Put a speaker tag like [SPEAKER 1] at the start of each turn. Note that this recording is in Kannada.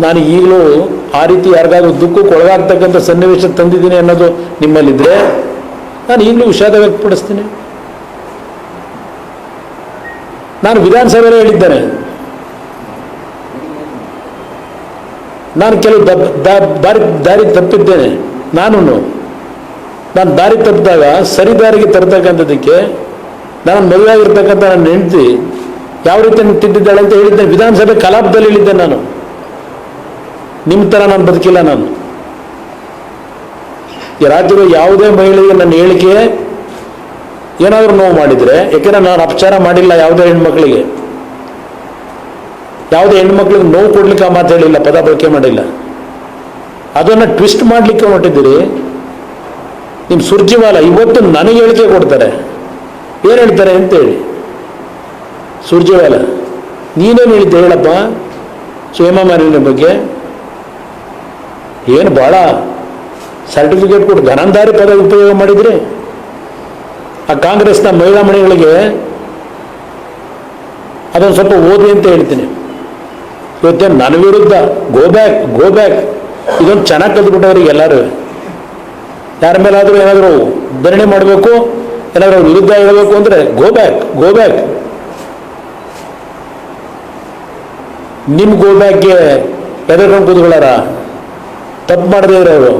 [SPEAKER 1] ನಾನು ಈಗಲೂ ಆ ರೀತಿ ಯಾರಿಗಾದ್ರೂ ದುಃಖಕ್ಕೆ ಒಳಗಾಗ್ತಕ್ಕಂಥ ಸನ್ನಿವೇಶ ತಂದಿದ್ದೀನಿ ಅನ್ನೋದು ನಿಮ್ಮಲ್ಲಿದ್ದರೆ ನಾನು ಈಗಲೂ ವಿಷಾದ ವ್ಯಕ್ತಪಡಿಸ್ತೀನಿ. ನಾನು ವಿಧಾನಸಭೆಯಲ್ಲಿ ಹೇಳಿದ್ದೇನೆ. ನಾನು ಕೆಲವು ದಾರಿ ದಾರಿ ತಪ್ಪಿದ್ದೇನೆ. ನಾನು ನಾನು ದಾರಿ ತಪ್ಪಿದಾಗ ಸರಿ ದಾರಿಗೆ ತರ್ತಕ್ಕಂಥದ್ದಕ್ಕೆ ನಾನು ಮದುವೆ ಆಗಿರ್ತಕ್ಕಂಥ ನನ್ನ ಹೆಂಡತಿ ಯಾವ ರೀತಿ ನನ್ನ ತಿದ್ದಿದ್ದಾಳೆ ಅಂತ ಹೇಳಿದ್ದೆ ವಿಧಾನಸಭೆ ಕಲಾಪದಲ್ಲಿ ಹೇಳಿದ್ದೆ ನಾನು. ನಿಮ್ಮ ಥರ ನಾನು ಬದುಕಿಲ್ಲ ನಾನು. ಈ ರಾಜ್ಯದ ಯಾವುದೇ ಮಹಿಳೆಗೆ ನನ್ನ ಹೇಳಿಕೆ ಏನಾದರೂ ನೋವು ಮಾಡಿದರೆ, ಯಾಕೆಂದರೆ ನಾನು ಅಪಚಾರ ಮಾಡಿಲ್ಲ ಯಾವುದೇ ಹೆಣ್ಮಕ್ಳಿಗೆ. ಯಾವುದೇ ಹೆಣ್ಮಕ್ಳಿಗೆ ನೋವು ಕೊಡ್ಲಿಕ್ಕೆ ಆ ಮಾತು ಹೇಳಿಲ್ಲ, ಪದ ಬಳಕೆ ಮಾಡಿಲ್ಲ. ಅದನ್ನು ಟ್ವಿಸ್ಟ್ ಮಾಡಲಿಕ್ಕೆ ಹೊರಟಿದ್ದೀರಿ. ನಿಮ್ಮ ಸುರ್ಜಿವಾಲ ಇವತ್ತು ನನಗೆ ಹೇಳಿಕೆ ಕೊಡ್ತಾರೆ. ಏನು ಹೇಳ್ತಾರೆ ಅಂತೇಳಿ. ಸುರ್ಜಿವಾಲ, ನೀನೇನು ಹೇಳಿದ್ದೆ ಹೇಳಪ್ಪ? ಸೋಮಾಮಾರಿನ ಮಾರಿನ ಬಗ್ಗೆ. ಏನು ಭಾಳ ಸರ್ಟಿಫಿಕೇಟ್ ಕೊಟ್ಟು ಧನಂದಾರಿ ಪದ ಉಪಯೋಗ ಮಾಡಿದ್ರಿ? ಆ ಕಾಂಗ್ರೆಸ್ನ ಮಹಿಳಾ ಮನೆಗಳಿಗೆ ಅದೊಂದು ಸ್ವಲ್ಪ ಓದಿ ಅಂತ ಹೇಳ್ತೀನಿ. ಇವತ್ತೇ ನನ್ನ ವಿರುದ್ಧ ಗೋ ಬ್ಯಾಕ್ ಗೋ ಬ್ಯಾಕ್ ಇದೊಂದು ಚೆನ್ನಾಗಿ ಕಲ್ತ್ಬಿಟ್ಟವ್ರಿಗೆ ಎಲ್ಲರೂ. ಯಾರ ಮೇಲಾದರೂ ಏನಾದರೂ ಧರಣಿ ಮಾಡಬೇಕು, ಏನಾದರೂ ವಿರುದ್ಧ ಹೇಳಬೇಕು ಅಂದರೆ ಗೋ ಬ್ಯಾಕ್ ಗೋ ಬ್ಯಾಕ್ ನಿಮ್ಮ ಗೋ ಬ್ಯಾಕ್ಗೆ ಎದುರ್ಕೊಂಡು ಕೂತ್ಕೊಳ್ಳಾರ? ತಪ್ಪು ಮಾಡದೇ ಇರೋರು